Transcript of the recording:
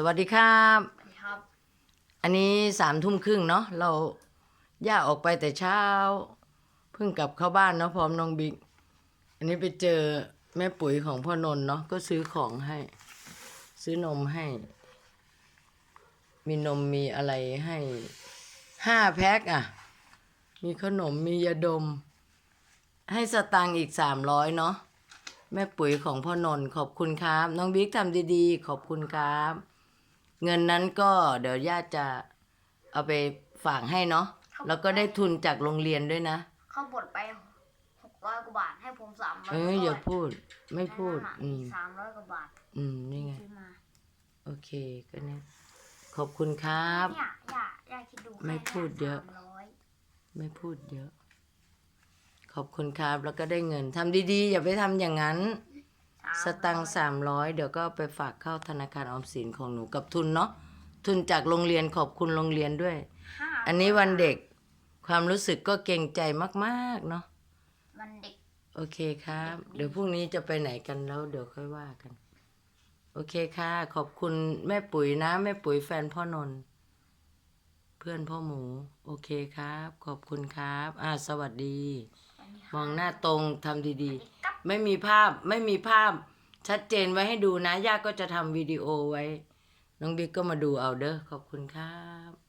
สวัสดีครับ ครับ อันนี้สามทุ่มครึ่งเนาะเราย่าออกไปแต่เช้า เพิ่งกลับเข้าบ้านเนาะพร้อมน้องบิ๊กอันนี้ไปเจอแม่ปุ๋ยของพ่อนนท์เนาะก็ซื้อของให้ ซื้อนมให้ มีนมมีอะไรให้ห้าแพ็คอะ มีขนมมียาดม ให้สตังค์อีกสามร้อยเนาะแม่ปุ๋ยของพ่อนนท์ขอบคุณครับ น้องบิ๊กทำดีๆ ขอบคุณครับ เงินนั้นก็เดี๋ยวญาติจะเอาไปฝากให้เนาะแล้วก็ได้ทุนจากโรงเรียนด้วยนะ เขาบดไปหกร้อยกว่าบาทให้ผมสามร้อยเอออย่าพูดไม่พูด อืมสามร้อยกว่าบาท อืมนี่ไงซื้อมาโอเคก็เนี่ยขอบคุณครับเนี่ยอย่าอย่าคิดดูไม่พูดเยอะสามร้อยไม่พูดเยอะ ขอบคุณครับแล้วก็ได้เงินทำดีๆ อย่าไปทำอย่างนั้น สตังค์สามร้อยเดี๋ยวก็ไปฝากเข้าธนาคารออมสินของหนูกับทุนเนาะทุนจากโรงเรียนขอบคุณโรงเรียนด้วย ห้าอันนี้วันเด็กความรู้สึกก็เกรงใจมากๆเนาะวันเด็กโอเคครับ เดี๋ยวพรุ่งนี้จะไปไหนกันแล้ว เดี๋ยวค่อยว่ากัน โอเคค่ะ ขอบคุณแม่ปุ๋ยนะ แม่ปุ๋ยแฟนพ่อนนท์เพื่อนพ่อหมู โอเคครับ ขอบคุณครับ อ่าสวัสดี วันนี้มองหน้าตรงทำดีกับๆ ไม่มีภาพไม่มีภาพชัดเจนไว้ให้ดูนะย่าก็จะทำวิดีโอไว้ น้องบิ๊กก็มาดูเอาเด้อขอบคุณครับ